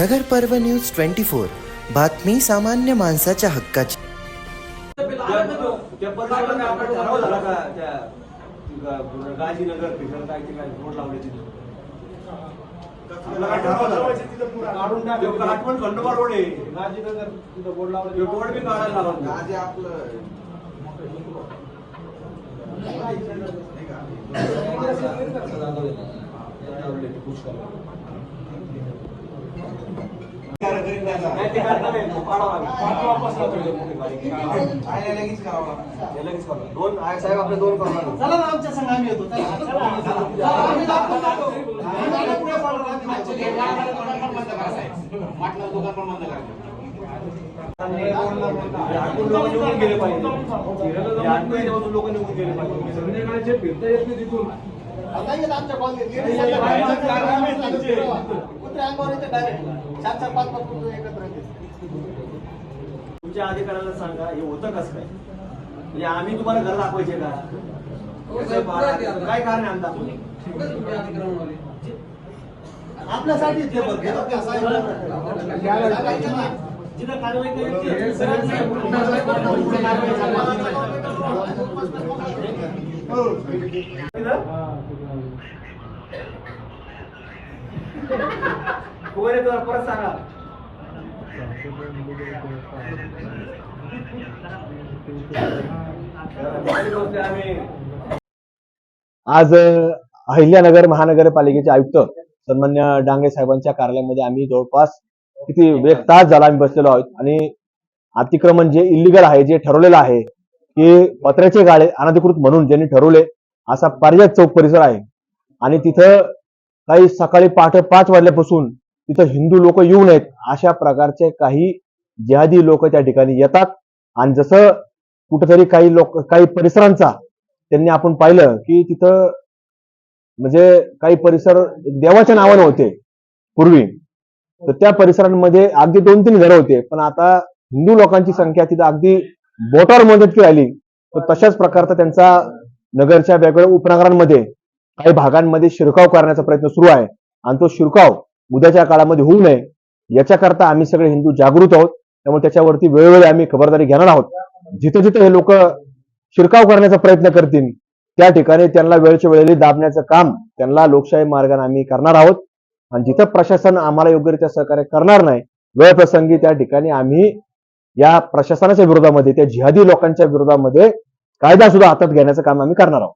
नगर पर्व news twenty four. बातमी सामान्य माणसाच्या हक्काची. गाजीनगर लावले खंडोबा रोड आहे. गाजीनगर तिथं बोर्ड लावले. बोर्ड बी काढायला लोकांनी दोन साहेब आपले दोन करणार चला ना आमच्या संघ आम्ही येतो गेले पाहिजे लोक निघून गेले पाहिजे संध्याकाळचे फिरता येत नाही तिथून आता येत आमच्या कॉलनीत. कुत्रे अंगावर डायरेक्ट चार चार पाच पाच कुत्रे एकत्र येते तुमच्या अधिकाऱ्याला सांगा हे होतं कसं काय म्हणजे आम्ही तुम्हाला घर दाखवायचे का काय कारण आहे आमचं दाखवणे आपल्यासाठी ते बघ. जिथं कारवाई करायची कोण येतो परत सांगा आज अहिल्यानगर महानगरपालिकेचे आयुक्त सन्मान्य डांगे साहेबांच्या कार्यालयामध्ये आम्ही जवळपास किती एक तास झाला आम्ही बसलेलो आहोत. आणि अतिक्रमण जे इलिगल आहे जे ठरवलेलं आहे की पत्र्याचे गाळे अनधिकृत म्हणून ज्यांनी ठरवले असा पारिजात चौक परिसर आहे. आणि तिथं काही सकाळी पहाटे पाच वाजल्यापासून तिथं हिंदू लोक येऊ नयेत अशा प्रकारचे काही जिहादी लोक त्या ठिकाणी येतात. आणि जसं कुठेतरी काही लोक काही परिसरांचा त्यांनी आपण पाहिलं की तिथं म्हणजे काही परिसर देवाच्या नावाने होते पूर्वी. तर त्या परिसरांमध्ये अगदी दोन तीन घरं होते. पण आता हिंदू लोकांची संख्या तिथं अगदी बोटावर मदत राहिली तर तशाच प्रकारचा त्यांचा नगरच्या वेगवेगळ्या उपनगरांमध्ये काही भागांमध्ये शिरकाव करण्याचा प्रयत्न सुरू आहे. आणि तो शिरकाव उद्याच्या काळामध्ये होऊ नये याच्याकरता आम्ही सगळे हिंदू जागृत आहोत. त्यामुळे त्याच्यावरती वेळोवेळी आम्ही खबरदारी घेणार आहोत. जिथं जिथं हे लोक शिरकाव करण्याचा प्रयत्न करतील त्या ठिकाणी त्यांना वेळच्या वेळेला दाबण्याचं काम त्यांना लोकशाही मार्गाने आम्ही करणार आहोत. आणि जिथं प्रशासन आम्हाला योग्यरित्या सहकार्य करणार नाही वेळप्रसंगी त्या ठिकाणी आम्ही या प्रशासनाच्या विरोधामध्ये त्या जिहादी लोकांच्या विरोधामध्ये कायदा सुद्धा हातात घेण्याचं काम आम्ही करणार आहोत.